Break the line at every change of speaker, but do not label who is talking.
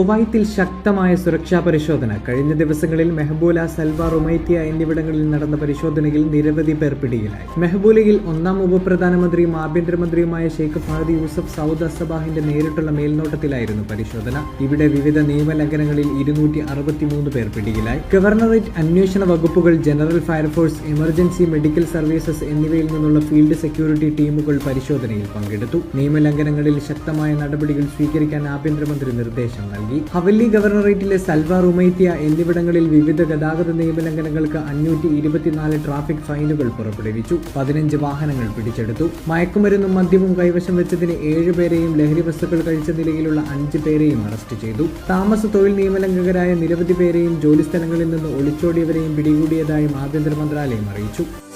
കുവൈത്തിൽ ശക്തമായ സുരക്ഷാ പരിശോധന. കഴിഞ്ഞ ദിവസങ്ങളിൽ മെഹബൂല സൽവ റുമൈത്തിയ എന്നിവിടങ്ങളിൽ നടന്ന പരിശോധനയിൽ നിരവധി പേർ പിടിയിലായി. മെഹബൂലയിൽ ഒന്നാം ഉപപ്രധാനമന്ത്രിയും ആഭ്യന്തരമന്ത്രിയുമായ ഷെയ്ഖ് ഫഹദ് യൂസഫ് സൗദ് അസബാഹിന്റെ നേരിട്ടുള്ള മേൽനോട്ടത്തിലായിരുന്നു പരിശോധന. ഇവിടെ വിവിധ നിയമലംഘനങ്ങളിൽ ഇരുന്നൂറ്റി അറുപത്തിമൂന്ന് പേർ പിടിയിലായി. ഗവർണറേറ്റ് അന്വേഷണ വകുപ്പുകൾ general fire force emergency medical services എന്നിവയിൽ നിന്നുള്ള ഫീൽഡ് സെക്യൂരിറ്റി ടീമുകൾ പരിശോധനയിൽ പങ്കെടുത്തു. നിയമലംഘനങ്ങളിൽ ശക്തമായ നടപടികൾ സ്വീകരിക്കാൻ ആഭ്യന്തരമന്ത്രി നിർദ്ദേശം നൽകി. ഹവല്ലി ഗവർണറേറ്റിലെ സൽവ റുമൈത്തിയ എന്നിവിടങ്ങളിൽ വിവിധ ഗതാഗത നിയമലംഘനങ്ങൾക്ക് അഞ്ഞൂറ്റി ഇരുപത്തിനാല് ട്രാഫിക് ഫൈനുകൾ പുറപ്പെടുവിച്ചു. പതിനഞ്ച് വാഹനങ്ങൾ പിടിച്ചെടുത്തു. മയക്കുമരുന്നും മദ്യവും കൈവശം വെച്ചതിന് ഏഴ് പേരെയും ലഹരി വസ്തുക്കൾ കഴിച്ച നിലയിലുള്ള അഞ്ച് പേരെയും അറസ്റ്റ് ചെയ്തു. താമസ തൊഴിൽ നിയമലംഘകരായ നിരവധി പേരെയും ജോലിസ്ഥലങ്ങളിൽ നിന്ന് ഒളിച്ചോടിയവരെയും പിടികൂടിയതായും ആഭ്യന്തര മന്ത്രാലയം അറിയിച്ചു.